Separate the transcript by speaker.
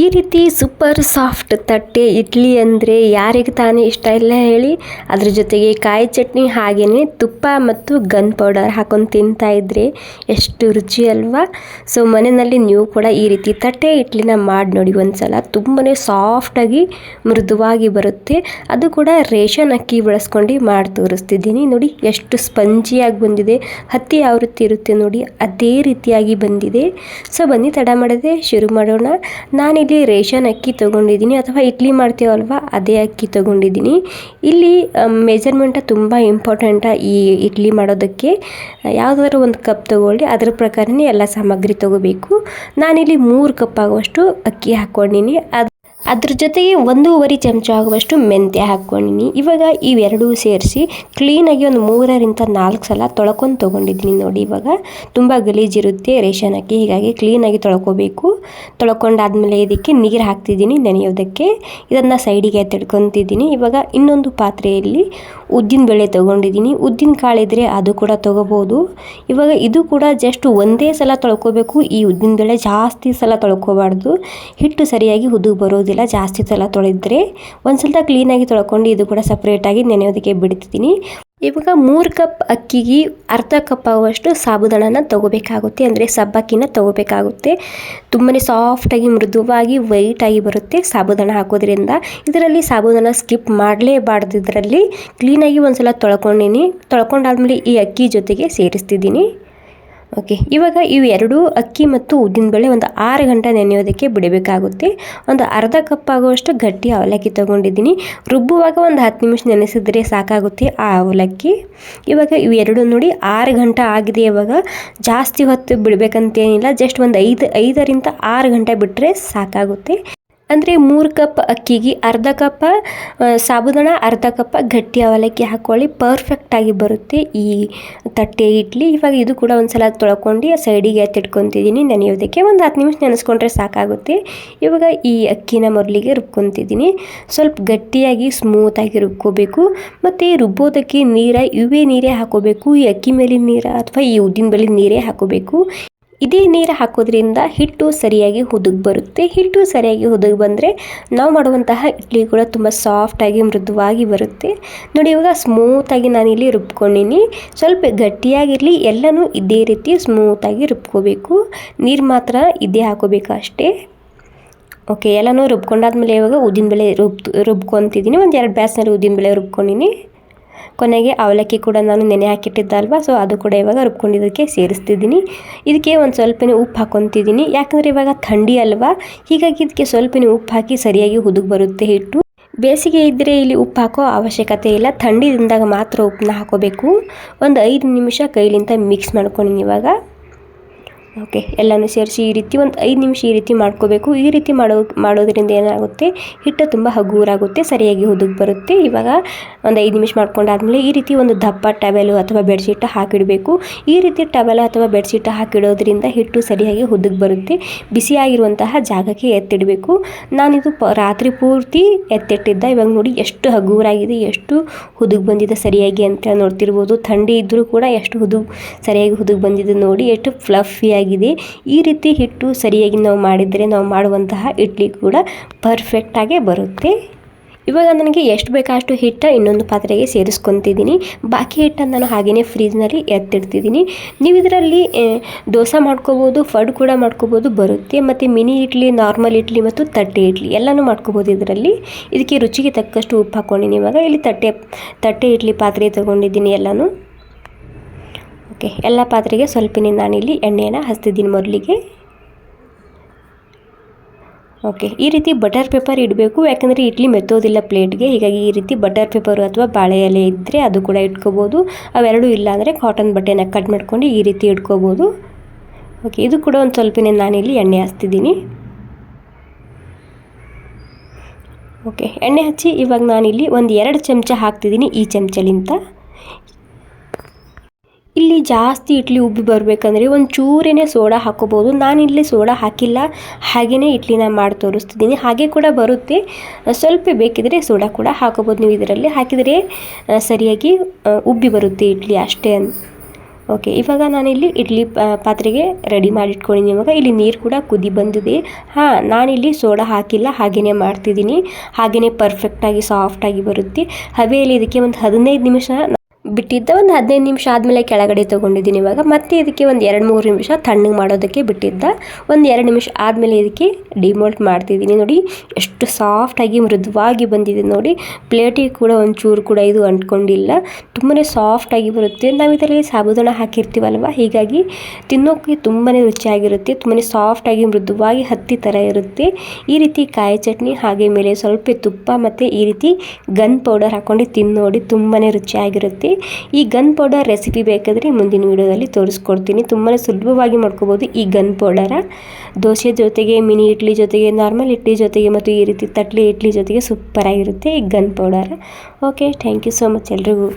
Speaker 1: ಈ ರೀತಿ super soft ತಟ್ಟೆ, ಇಡ್ಲಿ ಅಂದರೆ ಯಾರಿಗೆ ತಾನೇ ಇಷ್ಟ ಇಲ್ಲ ಹೇಳಿ. ಅದ್ರ ಜೊತೆಗೆ ಕಾಯಿ ಚಟ್ನಿ ಹಾಗೆಯೇ ತುಪ್ಪ ಮತ್ತು ಗನ್ ಪೌಡರ್ ಹಾಕೊಂಡು ತಿಂತಾ ಇದ್ರೆ ಎಷ್ಟು ರುಚಿ ಅಲ್ವಾ? ಸೊ ಮನೆಯಲ್ಲಿ ನೀವು ಕೂಡ ಈ ರೀತಿ ತಟ್ಟೆ, ಇಡ್ಲಿನ ಮಾಡಿ ನೋಡಿ ಒಂದ್ಸಲ. ತುಂಬಾ ಸಾಫ್ಟಾಗಿ ಮೃದುವಾಗಿ ಬರುತ್ತೆ. ಅದು ಕೂಡ ರೇಷನ್ ಅಕ್ಕಿ ಬಳಸ್ಕೊಂಡು ಮಾಡಿ ತೋರಿಸ್ತಿದ್ದೀನಿ. ನೋಡಿ, ಎಷ್ಟು ಸ್ಪಂಜಿಯಾಗಿ ಬಂದಿದೆ. ಹತ್ತಿ ಆವೃತ್ತಿ ರೀತಿ ಇರುತ್ತೆ ನೋಡಿ, ಅದೇ ರೀತಿಯಾಗಿ ಬಂದಿದೆ. ಸೊ ಬನ್ನಿ, ತಡ ಮಾಡದೆ ಶುರು ಮಾಡೋಣ. ನಾನಿಲ್ಲಿ ರೇಷನ್ ಅಕ್ಕಿ ತೊಗೊಂಡಿದ್ದೀನಿ ಅಥವಾ ಇಡ್ಲಿ ಮಾಡ್ತೀವಲ್ವ ಅದೇ ಅಕ್ಕಿ ತೊಗೊಂಡಿದ್ದೀನಿ. ಇಲ್ಲಿ ಮೆಜರ್ಮೆಂಟ ತುಂಬ ಇಂಪಾರ್ಟೆಂಟ ಈ ಇಡ್ಲಿ ಮಾಡೋದಕ್ಕೆ. ಯಾವುದಾದ್ರು ಒಂದು ಕಪ್ ತೊಗೊಳ್ಳಿ, ಅದ್ರ ಪ್ರಕಾರನೇ ಎಲ್ಲ ಸಾಮಗ್ರಿ ತೊಗೋಬೇಕು. ನಾನಿಲ್ಲಿ ಮೂರು ಕಪ್ ಆಗುವಷ್ಟು ಅಕ್ಕಿ ಹಾಕ್ಕೊಂಡಿನಿ. ಅದು ಅದ್ರ ಜೊತೆಗೆ ಒಂದೂವರೆ ಚಮಚ ಆಗುವಷ್ಟು ಮೆಂತ್ಯ ಹಾಕ್ಕೊಂಡಿನಿ. ಇವಾಗ ಇವೆರಡೂ ಸೇರಿಸಿ ಕ್ಲೀನಾಗಿ ಒಂದು ಮೂರರಿಂದ ನಾಲ್ಕು ಸಲ ತೊಳ್ಕೊಂಡು ತೊಗೊಂಡಿದ್ದೀನಿ ನೋಡಿ ಇವಾಗ. ತುಂಬ ಗಲೀಜಿರುತ್ತೆ ರೇಷನ್ ಹಾಕಿ, ಹೀಗಾಗಿ ಕ್ಲೀನಾಗಿ ತೊಳ್ಕೊಬೇಕು. ತೊಳ್ಕೊಂಡಾದ್ಮೇಲೆ ಇದಕ್ಕೆ ನೀರು ಹಾಕ್ತಿದ್ದೀನಿ ನೆನೆಯೋದಕ್ಕೆ. ಇದನ್ನು ಸೈಡಿಗೆ ಎತ್ತಿಡ್ಕೊತಿದ್ದೀನಿ ಇವಾಗ ಇನ್ನೊಂದು ಪಾತ್ರೆಯಲ್ಲಿ ಉದ್ದಿನ ಬೇಳೆ ತೊಗೊಂಡಿದ್ದೀನಿ. ಉದ್ದಿನ ಕಾಳಿದ್ರೆ ಅದು ಕೂಡ ತೊಗೋಬೋದು. ಇವಾಗ ಇದು ಕೂಡ ಜಸ್ಟ್ ಒಂದೇ ಸಲ ತೊಳ್ಕೊಬೇಕು. ಈ ಉದ್ದಿನ ಬೇಳೆ ಜಾಸ್ತಿ ಸಲ ತೊಳ್ಕೊಬಾರ್ದು. ಹಿಟ್ಟು ಸರಿಯಾಗಿ ಹುದು ಬರೋದಿಲ್ಲ. ಜಾಸ್ತಿ ಸಲ ತೊಳೆದ್ರೆ ಒಂದು ಸಲ ಕ್ಲೀನಾಗಿ ತೊಳ್ಕೊಂಡು ಇದು ಕೂಡ ಸಪ್ರೇಟಾಗಿ ನೆನೆಯೋದಕ್ಕೆ ಬಿಡ್ತಿದ್ದೀನಿ. ಇವಾಗ ಮೂರು ಕಪ್ ಅಕ್ಕಿಗೆ ಅರ್ಧ ಕಪ್ ಆಗುವಷ್ಟು ಸಾಬುದಾಣನ ತೊಗೋಬೇಕಾಗುತ್ತೆ, ಅಂದರೆ ಸಬ್ಬಕ್ಕಿನ ತೊಗೋಬೇಕಾಗುತ್ತೆ. ತುಂಬಾ ಸಾಫ್ಟಾಗಿ ಮೃದುವಾಗಿ ವೈಟಾಗಿ ಬರುತ್ತೆ ಸಾಬುದಾಣ ಹಾಕೋದ್ರಿಂದ. ಇದರಲ್ಲಿ ಸಾಬುದಾಣ ಸ್ಕಿಪ್ ಮಾಡಲೇಬಾರ್ದು. ಇದರಲ್ಲಿ ಕ್ಲೀನಾಗಿ ಒಂದು ಸಲ ತೊಳ್ಕೊಂಡಿನಿ. ತೊಳ್ಕೊಂಡಾದ್ಮೇಲೆ ಈ ಅಕ್ಕಿ ಜೊತೆಗೆ ಸೇರಿಸ್ತಿದ್ದೀನಿ. ಓಕೆ ಇವಾಗ ಇವು ಎರಡೂ ಅಕ್ಕಿ ಮತ್ತು ಉದ್ದಿನಬೇಳೆ ಒಂದು ಆರು ಗಂಟೆ ನೆನೆಯೋದಕ್ಕೆ ಬಿಡಬೇಕಾಗುತ್ತೆ. ಒಂದು ಅರ್ಧ ಕಪ್ ಆಗುವಷ್ಟು ಗಟ್ಟಿ ಅವಲಕ್ಕಿ ತೊಗೊಂಡಿದ್ದೀನಿ. ರುಬ್ಬುವಾಗ ಒಂದು ಹತ್ತು ನಿಮಿಷ ನೆನೆಸಿದ್ರೆ ಸಾಕಾಗುತ್ತೆ ಆ ಅವಲಕ್ಕಿ. ಇವಾಗ ಇವು ಎರಡು ನೋಡಿ ಆರು ಗಂಟೆ ಆಗಿದೆ ಇವಾಗ. ಜಾಸ್ತಿ ಹೊತ್ತು ಬಿಡಬೇಕಂತೇನಿಲ್ಲ. ಜಸ್ಟ್ ಒಂದು ಐದು, ಐದರಿಂದ ಆರು ಗಂಟೆ ಬಿಟ್ಟರೆ ಸಾಕಾಗುತ್ತೆ. ಅಂದರೆ ಮೂರು ಕಪ್ ಅಕ್ಕಿಗೆ ಅರ್ಧ ಕಪ್ಪ ಸಾಬುದಾಣ, ಅರ್ಧ ಕಪ್ಪ ಗಟ್ಟಿ ಅವಲಕ್ಕಿ ಹಾಕ್ಕೊಳ್ಳಿ ಪರ್ಫೆಕ್ಟಾಗಿ ಬರುತ್ತೆ ಈ ತಟ್ಟೆ ಇಡ್ಲಿ. ಇವಾಗ ಇದು ಕೂಡ ಒಂದು ಸಲ ತೊಳ್ಕೊಂಡು ಸೈಡಿಗೆ ಎತ್ತಿಟ್ಕೊತಿದ್ದೀನಿ. ನೆನೆಯೋದಕ್ಕೆ ಒಂದು ಹತ್ತು ನಿಮಿಷ ನೆನೆಸ್ಕೊಂಡ್ರೆ ಸಾಕಾಗುತ್ತೆ. ಇವಾಗ ಈ ಅಕ್ಕಿನ ಮೊದಲಿಗೆ ರುಬ್ಕೊತಿದ್ದೀನಿ. ಸ್ವಲ್ಪ ಗಟ್ಟಿಯಾಗಿ ಸ್ಮೂತಾಗಿ ರುಬ್ಕೋಬೇಕು. ಮತ್ತು ರುಬ್ಬೋದಕ್ಕೆ ನೀರ, ಇವೇ ನೀರೇ ಹಾಕೋಬೇಕು. ಈ ಅಕ್ಕಿ ಮೇಲಿನ ನೀರ ಅಥವಾ ಈ ಉದ್ದಿನ ಬೇಳೆ ನೀರೇ ಹಾಕೋಬೇಕು. ಇದೇ ನೀರು ಹಾಕೋದ್ರಿಂದ ಹಿಟ್ಟು ಸರಿಯಾಗಿ ಹುದುಗಿ ಬರುತ್ತೆ. ಹಿಟ್ಟು ಸರಿಯಾಗಿ ಹುದುಗಿ ಬಂದರೆ ನಾವು ಮಾಡುವಂತಹ ಇಡ್ಲಿ ಕೂಡ ತುಂಬ ಸಾಫ್ಟಾಗಿ ಮೃದುವಾಗಿ ಬರುತ್ತೆ. ನೋಡಿ ಇವಾಗ ಸ್ಮೂತಾಗಿ ನಾನಿಲ್ಲಿ ರುಬ್ಕೊಂಡಿನಿ. ಸ್ವಲ್ಪ ಗಟ್ಟಿಯಾಗಿರಲಿ, ಎಲ್ಲನೂ ಇದೇ ರೀತಿ ಸ್ಮೂತಾಗಿ ರುಬ್ಕೋಬೇಕು. ನೀರು ಮಾತ್ರ ಇದೇ ಹಾಕೋಬೇಕು ಅಷ್ಟೇ. ಓಕೆ ಎಲ್ಲನೂ ರುಬ್ಕೊಂಡಾದ್ಮೇಲೆ ಇವಾಗ ಉದ್ದಿನಬೇಳೆ ರುಬ್ ರುಬ್ಕೊತಿದ್ದೀನಿ ಒಂದು ಎರಡು ಬ್ಯಾಸ್ನಲ್ಲಿ ಉದ್ದಿನಬೇಳೆ ರುಬ್ಕೊಂಡಿನಿ. ಕೊನೆಗೆ ಅವಲಕ್ಕಿ ಕೂಡ ನಾನು ನೆನೆ ಹಾಕಿಟ್ಟಿದ್ದಲ್ವ? ಸೊ ಅದು ಕೂಡ ಇವಾಗ ರುಬ್ಕೊಂಡಿದ್ದಕ್ಕೆ ಸೇರಿಸ್ತಿದ್ದೀನಿ. ಇದಕ್ಕೆ ಒಂದು ಸ್ವಲ್ಪನೇ ಉಪ್ಪು ಹಾಕೊತಿದ್ದೀನಿ. ಯಾಕಂದರೆ ಇವಾಗ ಥಂಡಿ ಅಲ್ವಾ? ಹೀಗಾಗಿ ಇದಕ್ಕೆ ಸ್ವಲ್ಪನೇ ಉಪ್ಪು ಹಾಕಿ ಸರಿಯಾಗಿ ಹುದುಗ್ ಬರುತ್ತೆ ಹಿಟ್ಟು. ಬೇಸಿಗೆ ಇದ್ದರೆ ಇಲ್ಲಿ ಉಪ್ಪು ಹಾಕೋ ಅವಶ್ಯಕತೆ ಇಲ್ಲ. ಥಂಡಿದಿಂದಾಗ ಮಾತ್ರ ಉಪ್ಪನ್ನ ಹಾಕೋಬೇಕು. ಒಂದು ಐದು ನಿಮಿಷ ಕೈಲಿಂದ ಮಿಕ್ಸ್ ಮಾಡ್ಕೊಂಡಿನಿ ಇವಾಗ. ಓಕೆ ಎಲ್ಲನೂ ಸೇರಿಸಿ ಈ ರೀತಿ ಒಂದು ಐದು ನಿಮಿಷ ಈ ರೀತಿ ಮಾಡ್ಕೋಬೇಕು. ಈ ರೀತಿ ಮಾಡೋ, ಮಾಡೋದ್ರಿಂದ ಏನಾಗುತ್ತೆ? ಹಿಟ್ಟು ತುಂಬ ಹಗುರಾಗುತ್ತೆ, ಸರಿಯಾಗಿ ಹುದುಗ್ ಬರುತ್ತೆ. ಇವಾಗ ಒಂದು ಐದು ನಿಮಿಷ ಮಾಡ್ಕೊಂಡಾದ್ಮೇಲೆ ಈ ರೀತಿ ಒಂದು ದಪ್ಪ ಟವೆಲು ಅಥವಾ ಬೆಡ್ಶೀಟ್ ಹಾಕಿಡಬೇಕು. ಈ ರೀತಿ ಟವೆಲ್ ಅಥವಾ ಬೆಡ್ಶೀಟ್ ಹಾಕಿಡೋದ್ರಿಂದ ಹಿಟ್ಟು ಸರಿಯಾಗಿ ಹುದುಗ್ ಬರುತ್ತೆ. ಬಿಸಿಯಾಗಿರುವಂತಹ ಜಾಗಕ್ಕೆ ಎತ್ತಿಡಬೇಕು. ನಾನಿದು ಪ, ರಾತ್ರಿ ಪೂರ್ತಿ ಎತ್ತಿಟ್ಟಿದ್ದ. ಇವಾಗ ನೋಡಿ ಎಷ್ಟು ಹಗುರಾಗಿದೆ, ಎಷ್ಟು ಹುದುಗ್ ಬಂದಿದೆ ಸರಿಯಾಗಿ ಅಂತ ನೋಡ್ತಿರ್ಬೋದು. ಥಂಡಿ ಇದ್ದರೂ ಕೂಡ ಎಷ್ಟು ಹುದುಗ್, ಸರಿಯಾಗಿ ಹುದುಗ್ ಬಂದಿದೆ ನೋಡಿ, ಎಷ್ಟು ಫ್ಲಫಿಯಾಗಿ ಆಗಿದೆ ಈ ರೀತಿ ಹಿಟ್ಟು ಸರಿಯಾಗಿ ನಾವು ಮಾಡಿದರೆ ನಾವು ಮಾಡುವಂತಹ ಇಡ್ಲಿ ಕೂಡ ಪರ್ಫೆಕ್ಟಾಗೆ ಬರುತ್ತೆ. ಇವಾಗ ನನಗೆ ಎಷ್ಟು ಬೇಕಷ್ಟು ಹಿಟ್ಟು ಇನ್ನೊಂದು ಪಾತ್ರೆಗೆ ಸೇರಿಸ್ಕೊತಿದ್ದೀನಿ. ಬಾಕಿ ಹಿಟ್ಟನ್ನು ನಾನು ಹಾಗೆಯೇ ಫ್ರಿಜ್ನಲ್ಲಿ ಎತ್ತಿಡ್ತಿದ್ದೀನಿ. ನೀವು ಇದರಲ್ಲಿ ದೋಸೆ ಮಾಡ್ಕೋಬೋದು, ಫಡ್ ಕೂಡ ಮಾಡ್ಕೋಬೋದು, ಬರುತ್ತೆ. ಮತ್ತು ಮಿನಿ ಇಡ್ಲಿ, ನಾರ್ಮಲ್ ಇಡ್ಲಿ ಮತ್ತು ತಟ್ಟೆ ಇಡ್ಲಿ ಎಲ್ಲನೂ ಮಾಡ್ಕೋಬೋದು ಇದರಲ್ಲಿ. ಇದಕ್ಕೆ ರುಚಿಗೆ ತಕ್ಕಷ್ಟು ಉಪ್ಪು ಹಾಕ್ಕೊಂಡಿನಿ ಇವಾಗ. ಇಲ್ಲಿ ತಟ್ಟೆ ತಟ್ಟೆ ಇಡ್ಲಿ ಪಾತ್ರೆ ತೊಗೊಂಡಿದ್ದೀನಿ ಎಲ್ಲನೂ. ಓಕೆ, ಎಲ್ಲ ಪಾತ್ರೆಗೆ ಸ್ವಲ್ಪನೇ ನಾನಿಲ್ಲಿ ಎಣ್ಣೆಯನ್ನು ಹಚ್ತಿದ್ದೀನಿ ಮೊದಲಿಗೆ. ಓಕೆ, ಈ ರೀತಿ ಬಟರ್ ಪೇಪರ್ ಇಡಬೇಕು, ಯಾಕಂದರೆ ಇಡ್ಲಿ ಮೆತ್ತೋದಿಲ್ಲ ಪ್ಲೇಟ್ಗೆ, ಹೀಗಾಗಿ ಈ ರೀತಿ ಬಟರ್ ಪೇಪರು ಅಥವಾ ಬಾಳೆ ಎಲೆ ಇದ್ದರೆ ಅದು ಕೂಡ ಇಟ್ಕೋಬೋದು. ಅವೆರಡೂ ಇಲ್ಲ ಅಂದರೆ ಕಾಟನ್ ಬಟ್ಟೆನ ಕಟ್ ಮಾಡ್ಕೊಂಡು ಈ ರೀತಿ ಇಟ್ಕೋಬೋದು. ಓಕೆ, ಇದು ಕೂಡ ಒಂದು ಸ್ವಲ್ಪನೇ ನಾನಿಲ್ಲಿ ಎಣ್ಣೆ ಹಚ್ತಿದ್ದೀನಿ. ಓಕೆ, ಎಣ್ಣೆ ಹಚ್ಚಿ ಇವಾಗ ನಾನಿಲ್ಲಿ ಒಂದು ಎರಡು ಚಮಚ ಹಾಕ್ತಿದ್ದೀನಿ ಈ ಚಮಚಲಿಂತ. ಇಲ್ಲಿ ಜಾಸ್ತಿ ಇಡ್ಲಿ ಉಬ್ಬಿ ಬರಬೇಕಂದ್ರೆ ಒಂದು ಚೂರೇನೆ ಸೋಡಾ ಹಾಕೋಬೋದು. ನಾನಿಲ್ಲಿ ಸೋಡಾ ಹಾಕಿಲ್ಲ. ಹಾಗೆಯೇ ಇಡ್ಲಿನ ಮಾಡಿ ತೋರಿಸ್ತಿದ್ದೀನಿ. ಹಾಗೆ ಕೂಡ ಬರುತ್ತೆ. ಸ್ವಲ್ಪ ಬೇಕಿದ್ರೆ ಸೋಡಾ ಕೂಡ ಹಾಕೋಬೋದು ನೀವು ಇದರಲ್ಲಿ. ಹಾಕಿದರೆ ಸರಿಯಾಗಿ ಉಬ್ಬಿ ಬರುತ್ತೆ ಇಡ್ಲಿ ಅಷ್ಟೇ ಓಕೆ, ಇವಾಗ ನಾನಿಲ್ಲಿ ಇಡ್ಲಿ ಪಾತ್ರೆಗೆ ರೆಡಿ ಮಾಡಿಟ್ಕೊಂಡಿದ್ದೀನಿ ಇವಾಗ ಇಲ್ಲಿ ನೀರು ಕೂಡ ಕುದಿ ಬಂದಿದೆ. ಹಾಂ ನಾನಿಲ್ಲಿ ಸೋಡಾ ಹಾಕಿಲ್ಲ. ಹಾಗೆಯೇ ಮಾಡ್ತಿದ್ದೀನಿ. ಹಾಗೆಯೇ ಪರ್ಫೆಕ್ಟಾಗಿ ಸಾಫ್ಟಾಗಿ ಬರುತ್ತೆ. ಹಬೆಯಲ್ಲಿ ಇದಕ್ಕೆ ಒಂದು ಹದಿನೈದು ನಿಮಿಷ ಬಿಟ್ಟಿದ್ದ ಒಂದು ಹದಿನೈದು ನಿಮಿಷ ಆದಮೇಲೆ ಕೆಳಗಡೆ ತೊಗೊಂಡಿದ್ದೀನಿ ಇವಾಗ. ಮತ್ತೆ ಇದಕ್ಕೆ ಒಂದು ಎರಡು ಮೂರು ನಿಮಿಷ ತಣ್ಣಗೆ ಮಾಡೋದಕ್ಕೆ ಬಿಟ್ಟಿದ್ದ. ಒಂದು ಎರಡು ನಿಮಿಷ ಆದಮೇಲೆ ಇದಕ್ಕೆ ಡಿಮೋಲ್ಟ್ ಮಾಡ್ತಿದ್ದೀನಿ. ನೋಡಿ, ಎಷ್ಟು ಸಾಫ್ಟಾಗಿ ಮೃದುವಾಗಿ ಬಂದಿದೆ ನೋಡಿ. ಪ್ಲೇಟಿಗೆ ಕೂಡ ಒಂಚೂರು ಕೂಡ ಇದು ಅಂಟ್ಕೊಂಡಿಲ್ಲ. ತುಂಬಾ ಸಾಫ್ಟಾಗಿ ಬರುತ್ತೆ. ನಾವು ಇದರಲ್ಲಿ ಸಾಬುದಾಣ ಹಾಕಿರ್ತೀವಲ್ವ? ಹೀಗಾಗಿ ತಿನ್ನೋಕ್ಕೆ ತುಂಬಾ ರುಚಿಯಾಗಿರುತ್ತೆ. ತುಂಬಾ ಸಾಫ್ಟಾಗಿ ಮೃದುವಾಗಿ ಹತ್ತಿ ಥರ ಇರುತ್ತೆ. ಈ ರೀತಿ ಕಾಯಿ ಚಟ್ನಿ ಹಾಗೆ ಮೇಲೆ ಸ್ವಲ್ಪ ತುಪ್ಪ ಮತ್ತು ಈ ರೀತಿ ಗನ್ ಪೌಡರ್ ಹಾಕ್ಕೊಂಡು ತಿನ್ನೋಡಿ ನೋಡಿ ತುಂಬಾ ರುಚಿಯಾಗಿರುತ್ತೆ. ಈ ಗನ್ ಪೌಡರ್ ರೆಸಿಪಿ ಬೇಕಾದರೆ ಮುಂದಿನ ವೀಡಿಯೋದಲ್ಲಿ ತೋರಿಸ್ಕೊಡ್ತೀನಿ. ತುಂಬಾ ಸುಲಭವಾಗಿ ಮಾಡ್ಕೋಬೋದು ಈ ಗನ್ ಪೌಡರ ದೋಸೆ ಜೊತೆಗೆ, ಮಿನಿ ಇಡ್ಲಿ ಜೊತೆಗೆ ನಾರ್ಮಲ್ ಇಡ್ಲಿ ಜೊತೆಗೆ ಮತ್ತು ಈ ರೀತಿ ತಟ್ಲಿ ಇಡ್ಲಿ ಜೊತೆಗೆ ಸೂಪರಾಗಿರುತ್ತೆ ಈ gun powder okay thank you so much ಎಲ್ರಿಗೂ.